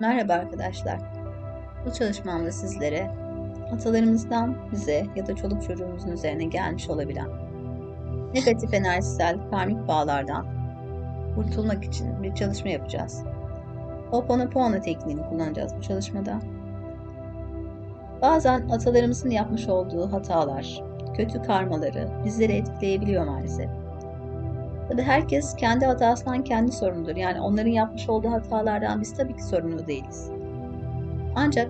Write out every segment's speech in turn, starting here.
Merhaba arkadaşlar. Bu çalışmamda sizlere atalarımızdan bize ya da çoluk çocuğumuzun üzerine gelmiş olabilen negatif enerjisel karmik bağlardan kurtulmak için bir çalışma yapacağız. Ho'oponopono tekniğini kullanacağız bu çalışmada. Bazen atalarımızın yapmış olduğu hatalar, kötü karmaları bizleri etkileyebiliyor maalesef. Tabii herkes kendi hatasından kendi sorumludur. Yani onların yapmış olduğu hatalardan biz tabii ki sorumlu değiliz. Ancak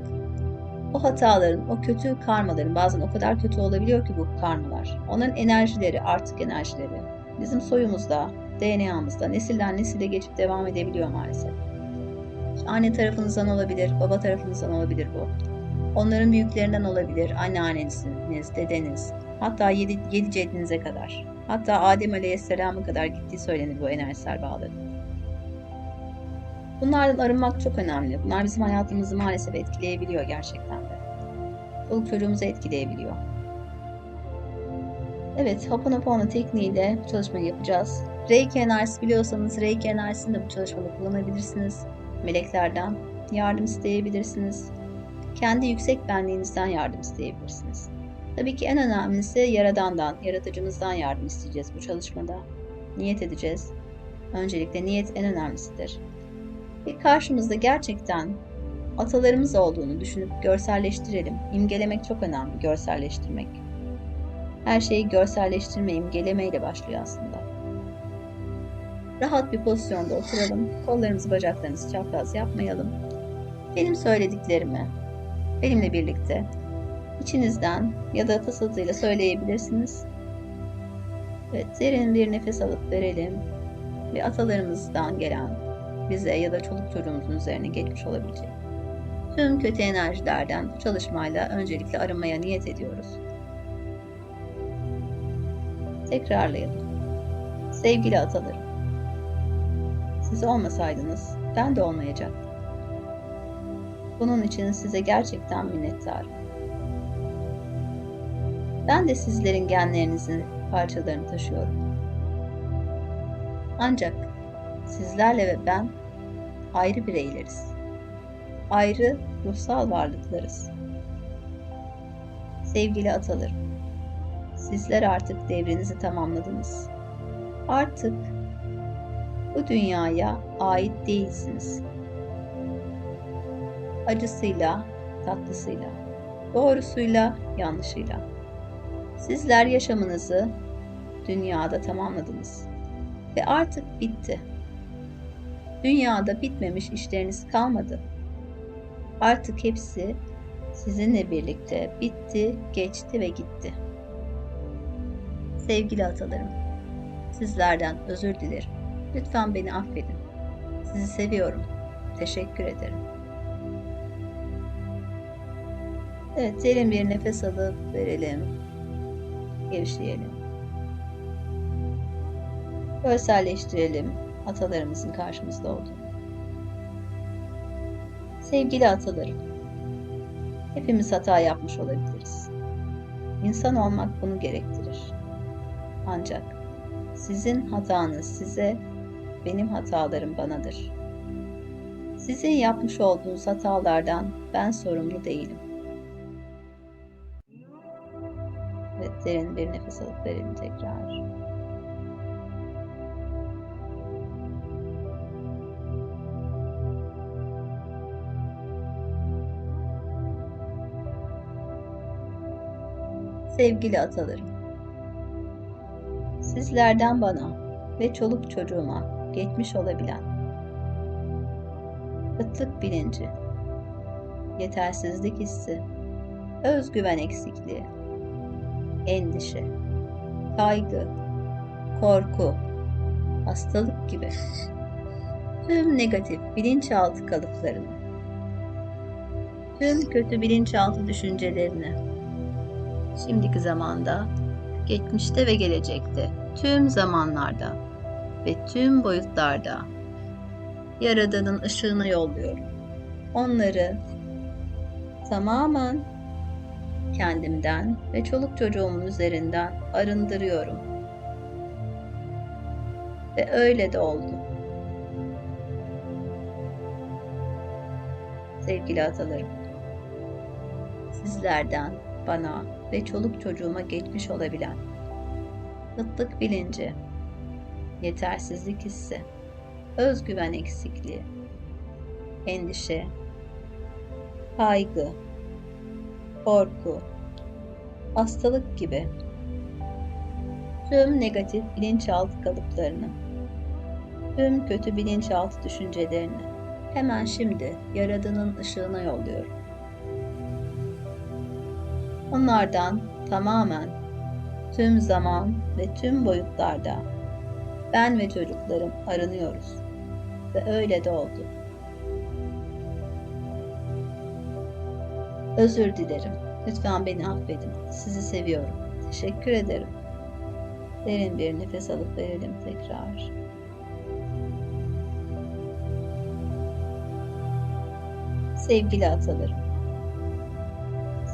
o hataların, o kötü karmaların bazen o kadar kötü olabiliyor ki bu karmalar. Onların enerjileri, artık enerjileri bizim soyumuzda, DNA'mızda nesilden nesile geçip devam edebiliyor maalesef. Anne tarafınızdan olabilir, baba tarafınızdan olabilir bu. Onların büyüklerinden olabilir, anneanneniz, dedeniz, hatta yedi, yedi ceddinize kadar. Hatta Adem Aleyhisselam'a kadar gittiği söylenir bu enerjisel bağların. Bunlardan arınmak çok önemli. Bunlar bizim hayatımızı maalesef etkileyebiliyor gerçekten de. Çoluk çocuğumuzu etkileyebiliyor. Evet, Hoponopono tekniğiyle bu çalışmayı yapacağız. Reiki enerjisi biliyorsanız Reiki enerjisini de bu çalışmada kullanabilirsiniz. Meleklerden yardım isteyebilirsiniz. Kendi yüksek benliğinizden yardım isteyebilirsiniz. Tabii ki en önemlisi Yaradan'dan, Yaratıcımızdan yardım isteyeceğiz bu çalışmada. Niyet edeceğiz. Öncelikle niyet en önemlisidir. Ve karşımızda gerçekten atalarımız olduğunu düşünüp görselleştirelim. İmgelemek çok önemli, görselleştirmek. Her şeyi görselleştirme, imgeleme ile başlıyor aslında. Rahat bir pozisyonda oturalım. Kollarımızı, bacaklarımızı çapraz yapmayalım. Benim söylediklerimi benimle birlikte içinizden ya da fısıltıyla söyleyebilirsiniz. Evet, derin bir nefes alıp verelim ve atalarımızdan gelen bize ya da çoluk çocuğumuzun üzerine geçmiş olabilecek tüm kötü enerjilerden bu çalışmayla öncelikle arınmaya niyet ediyoruz. Tekrarlayalım. Sevgili atalarım, siz olmasaydınız ben de olmayacaktım. Bunun için size gerçekten minnettarım. Ben de sizlerin genlerinizin parçalarını taşıyorum. Ancak sizlerle ve ben ayrı bireyleriz. Ayrı ruhsal varlıklarız. Sevgili atalarım, sizler artık devrinizi tamamladınız. Artık bu dünyaya ait değilsiniz. Acısıyla, tatlısıyla, doğrusuyla, yanlışıyla. Sizler yaşamınızı dünyada tamamladınız ve artık bitti. Dünyada bitmemiş işleriniz kalmadı. Artık hepsi sizinle birlikte bitti, geçti ve gitti. Sevgili atalarım, sizlerden özür dilerim. Lütfen beni affedin. Sizi seviyorum. Teşekkür ederim. Evet, derin bir nefes alıp verelim. Gevşeyelim. Görselleştirelim atalarımızın karşımızda olduğunu. Sevgili atalarım, hepimiz hata yapmış olabiliriz. İnsan olmak bunu gerektirir. Ancak sizin hatanız size, benim hatalarım banadır. Sizin yapmış olduğunuz hatalardan ben sorumlu değilim. Derin bir nefes alıp verelim tekrar. Sevgili atalarım, sizlerden bana ve çoluk çocuğuma geçmiş olabilen kıtlık bilinci, yetersizlik hissi, özgüven eksikliği, endişe, kaygı, korku, hastalık gibi tüm negatif bilinçaltı kalıplarını, tüm kötü bilinçaltı düşüncelerini şimdiki zamanda, geçmişte ve gelecekte, tüm zamanlarda ve tüm boyutlarda Yaradan'ın ışığına yolluyorum. Onları tamamen kendimden ve çoluk çocuğumun üzerinden arındırıyorum. Ve öyle de oldu. Sevgili atalarım, sizlerden bana ve çoluk çocuğuma geçmiş olabilen kıtlık bilinci, yetersizlik hissi, özgüven eksikliği, endişe, kaygı, korku, hastalık gibi. Tüm negatif bilinçaltı kalıplarını, tüm kötü bilinçaltı düşüncelerini. Hemen şimdi Yaradan'ın ışığına yolluyorum. Onlardan tamamen tüm zaman ve tüm boyutlarda ben ve çocuklarım arınıyoruz. Ve öyle de oldu. Özür dilerim. Lütfen beni affedin. Sizi seviyorum. Teşekkür ederim. Derin bir nefes alıp verelim tekrar. Sevgili atalarım,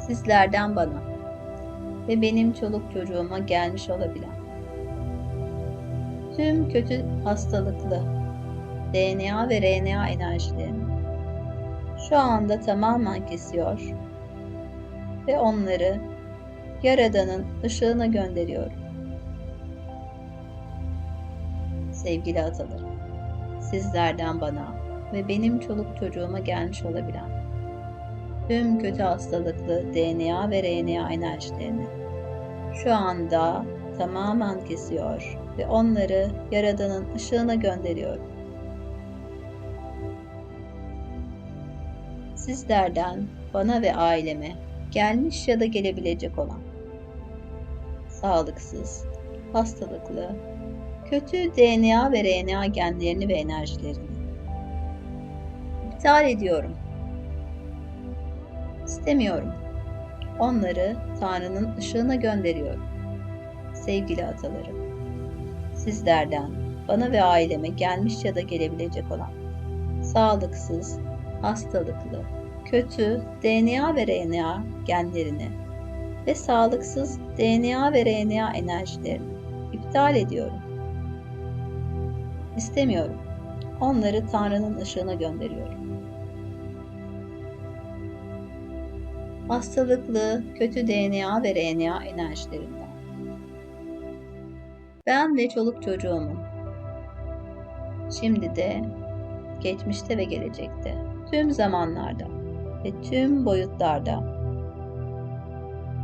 sizlerden bana ve benim çoluk çocuğuma gelmiş olabilen tüm kötü hastalıklı DNA ve RNA enerjilerini şu anda tamamen kesiyor ve onları Yaradan'ın ışığına gönderiyorum. Sevgili atalarım, sizlerden bana ve benim çoluk çocuğuma gelmiş olabilen tüm kötü hastalıklı DNA ve RNA enerjilerini şu anda tamamen kesiyor ve onları Yaradan'ın ışığına gönderiyorum. Sizlerden bana ve aileme gelmiş ya da gelebilecek olan sağlıksız, hastalıklı, kötü DNA ve RNA genlerini ve enerjilerini iptal ediyorum. İstemiyorum. Onları Tanrı'nın ışığına gönderiyorum. Sevgili atalarım, sizlerden bana ve aileme gelmiş ya da gelebilecek olan sağlıksız, hastalıklı, kötü DNA ve RNA genlerini ve sağlıksız DNA ve RNA enerjilerini iptal ediyorum. İstemiyorum. Onları Tanrı'nın ışığına gönderiyorum. Hastalıklı, kötü DNA ve RNA enerjilerinden. Ben ve çoluk çocuğumun şimdi de, geçmişte ve gelecekte, tüm zamanlarda ve tüm boyutlarda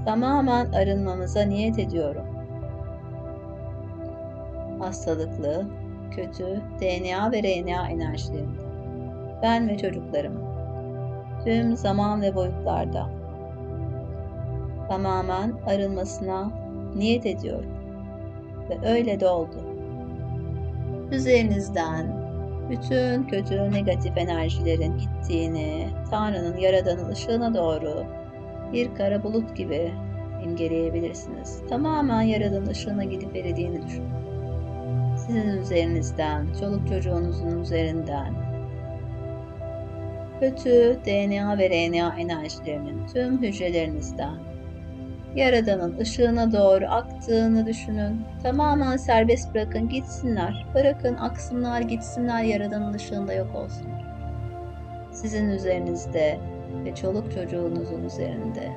tamamen arınmamıza niyet ediyorum. Hastalıklı, kötü DNA ve RNA enerjilerinde ben ve çocuklarım tüm zaman ve boyutlarda tamamen arınmasına niyet ediyorum. Ve öyle de oldu. Üzerinizden bütün kötü negatif enerjilerin gittiğini, Tanrı'nın yaradanın ışığına doğru bir kara bulut gibi imgeleyebilirsiniz. Tamamen yaradanın ışığına gidip eridiğini düşünün. Sizin üzerinizden, çoluk çocuğunuzun üzerinden kötü DNA ve RNA enerjilerinin tüm hücrelerinizden Yaradan'ın ışığına doğru aktığını düşünün. Tamamen serbest bırakın gitsinler. Bırakın aksınlar gitsinler Yaradan'ın ışığında yok olsunlar. Sizin üzerinizde ve çoluk çocuğunuzun üzerinde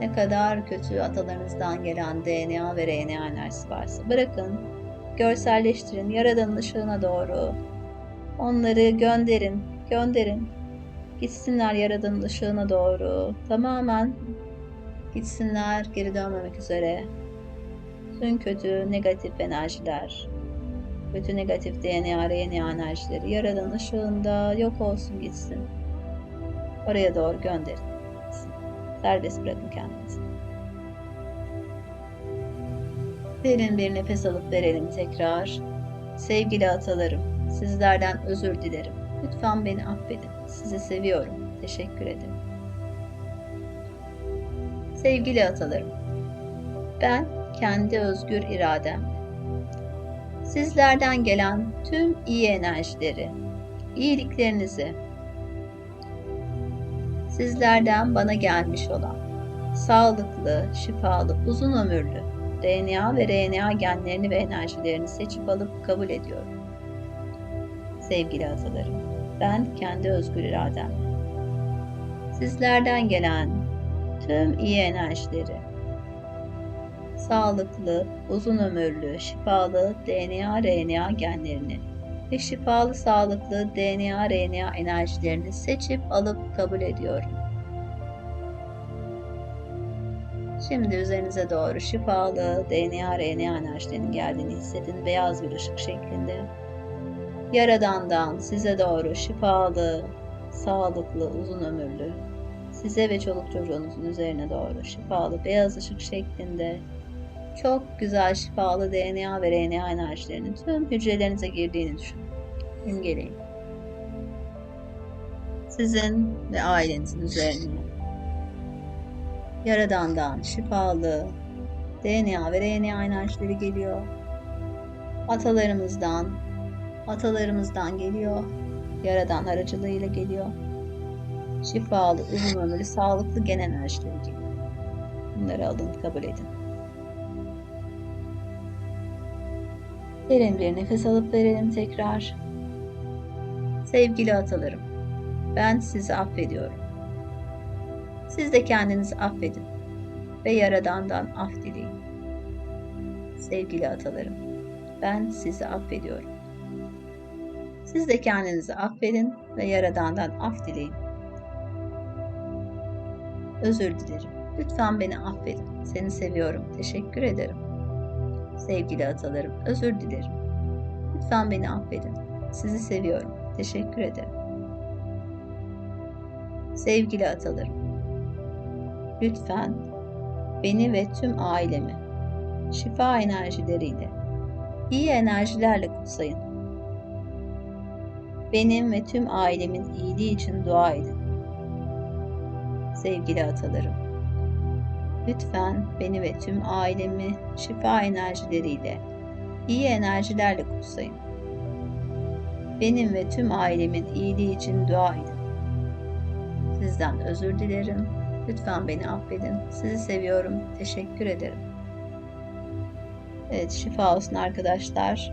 ne kadar kötü atalarınızdan gelen DNA ve RNA enerjisi varsa bırakın, görselleştirin Yaradan'ın ışığına doğru. Onları gönderin, gönderin. Gitsinler Yaradan'ın ışığına doğru. Tamamen gitsinler geri dönmemek üzere. Tüm kötü negatif enerjiler, kötü negatif DNA, RNA enerjileri yaradan ışığında yok olsun gitsin. Oraya doğru gönderin. Serbest bırakın kendinizi. Derin bir nefes alıp verelim tekrar. Sevgili atalarım, sizlerden özür dilerim. Lütfen beni affedin. Sizi seviyorum. Teşekkür ederim. Sevgili atalarım, ben kendi özgür iradem, sizlerden gelen tüm iyi enerjileri, iyiliklerinizi, sizlerden bana gelmiş olan sağlıklı, şifalı, uzun ömürlü DNA ve RNA genlerini ve enerjilerini seçip alıp kabul ediyorum. Sevgili atalarım, ben kendi özgür irademle sizlerden gelen tüm iyi enerjileri, sağlıklı, uzun ömürlü, şifalı DNA, RNA genlerini ve şifalı, sağlıklı DNA, RNA enerjilerini seçip alıp kabul ediyorum. Şimdi üzerinize doğru şifalı DNA, RNA enerjilerinin geldiğini hissedin beyaz bir ışık şeklinde. Yaradan'dan size doğru şifalı, sağlıklı, uzun ömürlü, size ve çoluk çocuğunuzun üzerine doğru şifalı beyaz ışık şeklinde çok güzel şifalı DNA ve RNA enerjilerinin tüm hücrelerinize girdiğini düşünün. İmgeleyin. Sizin ve ailenizin üzerine Yaradan'dan şifalı DNA ve RNA enerjileri geliyor. Atalarımızdan, atalarımızdan geliyor. Yaradan aracılığıyla geliyor. Şifalı, uzun ömürlü, sağlıklı gen enerjileri geliyor. Bunları alın, kabul edin. Derin bir nefes alıp verelim tekrar. Sevgili atalarım, ben sizi affediyorum. Siz de kendinizi affedin ve Yaradan'dan af dileyin. Sevgili atalarım, ben sizi affediyorum. Siz de kendinizi affedin ve Yaradan'dan af dileyin. Özür dilerim. Lütfen beni affedin. Seni seviyorum. Teşekkür ederim. Sevgili atalarım, özür dilerim. Lütfen beni affedin. Sizi seviyorum. Teşekkür ederim. Sevgili atalarım, lütfen beni ve tüm ailemi şifa enerjileriyle, iyi enerjilerle kutsayın. Benim ve tüm ailemin iyiliği için dua edin. Sevgili atalarım, lütfen beni ve tüm ailemi şifa enerjileriyle, iyi enerjilerle kutsayın. Benim ve tüm ailemin iyiliği için dua edin. Sizden özür dilerim. Lütfen beni affedin. Sizi seviyorum. Teşekkür ederim. Evet, şifa olsun arkadaşlar.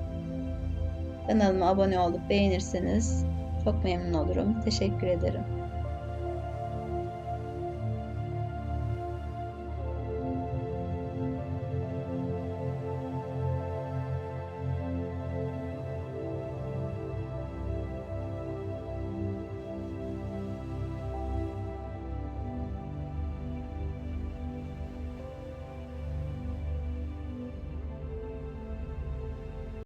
Kanalıma abone olup beğenirseniz çok memnun olurum. Teşekkür ederim.